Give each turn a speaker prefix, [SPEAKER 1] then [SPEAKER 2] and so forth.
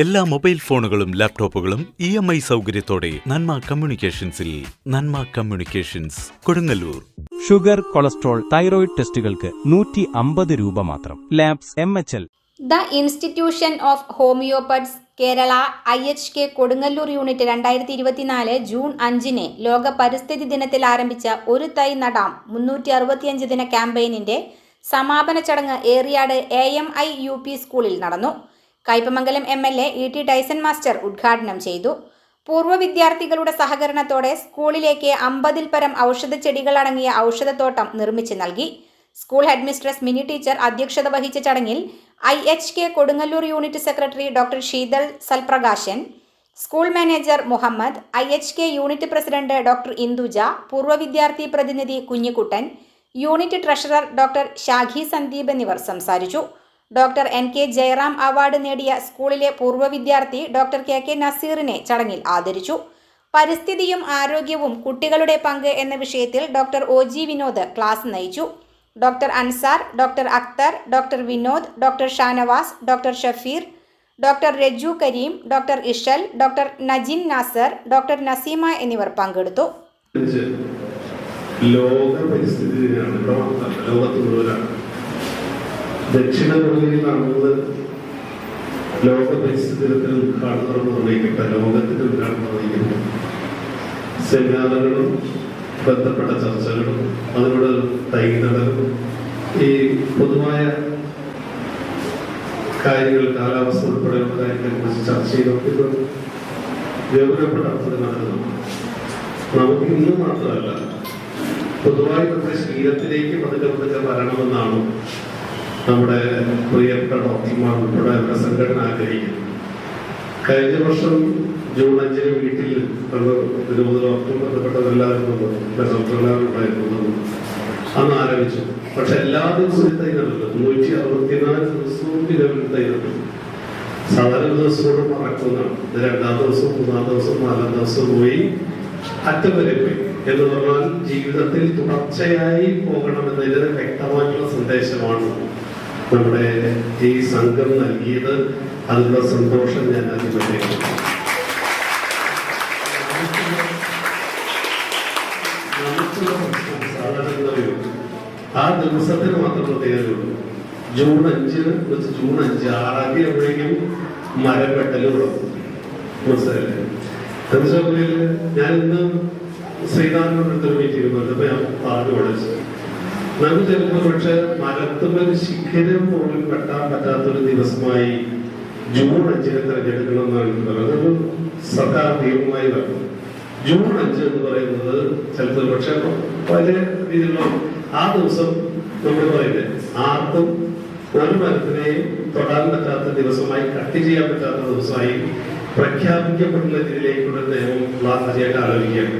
[SPEAKER 1] എല്ലാ മൊബൈൽ ഫോണുകളും ലാപ്ടോപ്പുകളും ഇ എം ഐ സൗകര്യത്തോടെ Nanma കമ്മ്യൂണിക്കേഷൻസിൽ Nanma communications Kodungallur.
[SPEAKER 2] Sugar cholesterol thyroid ടെസ്റ്റുകൾക്ക് നൂറ്റി അമ്പത് രൂപ മാത്രം. Labs M H L.
[SPEAKER 3] The institution of homeopaths Kerala I H K Kodungallur unit രണ്ടായിരത്തി ഇരുപത്തിനാല് ജൂൺ അഞ്ചിന് ലോക പരിസ്ഥിതി ദിനത്തിൽ ആരംഭിച്ച ഒരു തൈ നടാം മുന്നൂറ്റി അറുപത്തിയഞ്ച് ദിന ക്യാമ്പയിനിന്റെ സമാപന ചടങ്ങ് Eriyad A M I U P സ്കൂളിൽ നടന്നു. Kaipamangalam M L A E T Dyson master ഉദ്ഘാടനം ചെയ്തു. പൂർവ വിദ്യാർത്ഥികളുടെ സഹകരണത്തോടെ സ്കൂളിലേക്ക് അമ്പതിൽ പരം ഔഷധ ചെടികൾ അടങ്ങിയ ഔഷധത്തോട്ടം നിർമ്മിച്ചു നൽകി. സ്കൂൾ ഹെഡ്മിസ്ട്രസ് മിനി ടീച്ചർ അധ്യക്ഷത വഹിച്ച ചടങ്ങിൽ I H K Kodungallur unit secretary doctor Sheethal Salprakashan school manager Muhammad I H K unit president doctor Induja പൂർവ വിദ്യാർത്ഥി പ്രതിനിധി Kunjikuttan unit treasurer doctor Shakhi Sandeep എന്നിവർ സംസാരിച്ചു. Doctor N K Jayaram award നേടിയ സ്കൂളിലെ പൂർവ വിദ്യാർത്ഥി ഡോക്ടർ കെ കെ നസീറിനെ ചടങ്ങിൽ ആദരിച്ചു. പരിസ്ഥിതിയും ആരോഗ്യവും കുട്ടികളുടെ പങ്ക് എന്ന വിഷയത്തിൽ doctor O G Vinod class നയിച്ചു. Doctor Ansar doctor Akhtar doctor Vinod doctor Shanavas doctor Shafeer doctor Raju Kareem doctor Ishal doctor Najin Nasar doctor Naseema എന്നിവർ പങ്കെടുത്തു.
[SPEAKER 4] ലോക പരിസ്ഥിതി ദിനമാണ്. ദക്ഷിണ കൊറിയയിൽ നടന്നത് ലോക പരിസ്ഥിതി ഉദ്ഘാടനം നിർവഹിക്കട്ടെ ലോകത്തിന്റെ ഉദ്ഘാടനം നിർവഹിക്കട്ടെ സെമിനാറുകളും ബന്ധപ്പെട്ട ചർച്ചകളും അതിനോട് തൈനടലും ഈ പൊതുവായ കാര്യങ്ങൾ കാലാവസ്ഥ ഉൾപ്പെടെയുള്ള കാര്യങ്ങളെ കുറിച്ച് ചർച്ച ചെയ്തൊക്കെ ഗൗരവപ്പെട്ട അർത്ഥത്തിൽ നടക്കുന്നു നമുക്ക് ഇന്ന് മാത്രമല്ല പൊതുവായി നമ്മുടെ ശരീരത്തിലേക്ക് അതിന്റെ പതുക്കെ വരണമെന്നാണ് നമ്മുടെ പ്രിയപ്പെട്ട ഡോക്ടർമാർ ഉൾപ്പെടെ അവരുടെ സംഘടന ആഗ്രഹിക്കുന്നു. കഴിഞ്ഞ വർഷം ജൂൺ അഞ്ചിന് വീട്ടിൽ ഡോക്ടറും ബന്ധപ്പെട്ടവരെല്ലാവരും ഉണ്ടായിരുന്നു. അന്ന് ആരംഭിച്ചു. പക്ഷെ എല്ലാ ദിവസവും തൈനല്ല നൂറ്റി അറുപത്തിനാല് ദിവസവും നിലവിൽ തൈനല്ലോ സാധാരണ ദിവസം കൊണ്ട് മറക്കുന്നതാണ്. രണ്ടാം ദിവസം മൂന്നാം ദിവസം നാലാം ദിവസം പോയി അറ്റം വരെ പോയി. എന്ന് പറഞ്ഞാൽ ജീവിതത്തിൽ തുടർച്ചയായി പോകണമെന്നതിന് വ്യക്തമായിട്ടുള്ള സന്ദേശമാണ്. നമ്മുടെ ഈ സംഘം നൽകിയത് അതിനുള്ള സന്തോഷം ഞാൻ അറിയോ? ആ ദിവസത്തിന് മാത്രം പ്രത്യേകതയുള്ളൂ ജൂൺ അഞ്ച് ജൂൺ അഞ്ച് ആറാം തീയതി എവിടെയെങ്കിലും മരം വെട്ടലും ഞാൻ ഇന്ന് ശ്രീനാഥിനോട് അടുത്തൊരു മീറ്റിംഗ് അപ്പൊ ഞാൻ പാട്ട് പഠിച്ചു നമുക്ക് ചിലപ്പോൾ പക്ഷെ മരത്തുമൊരു ശിഖരം പോലും വെട്ടാൻ പറ്റാത്തൊരു ദിവസമായി ജൂൺ അഞ്ചിന് തെരഞ്ഞെടുക്കണം എന്നാണ് പറയുന്നത് സർക്കാർ നിയമമായി വരണം. ജൂൺ അഞ്ച് എന്ന് പറയുന്നത് ചിലപ്പോൾ പക്ഷെ പല രീതിയിലുള്ള ആ ദിവസം നമ്മൾ പറയുന്നത് ആർക്കും ഒരു മരത്തിനെയും തൊടാൻ പറ്റാത്ത ദിവസമായി കട്ട് ചെയ്യാൻ പറ്റാത്ത ദിവസമായി പ്രഖ്യാപിക്കപ്പെട്ടുള്ള രീതിയിലേക്കുള്ള നിയമം ആദ്യമായിട്ട് ആലോചിക്കുകയാണ്.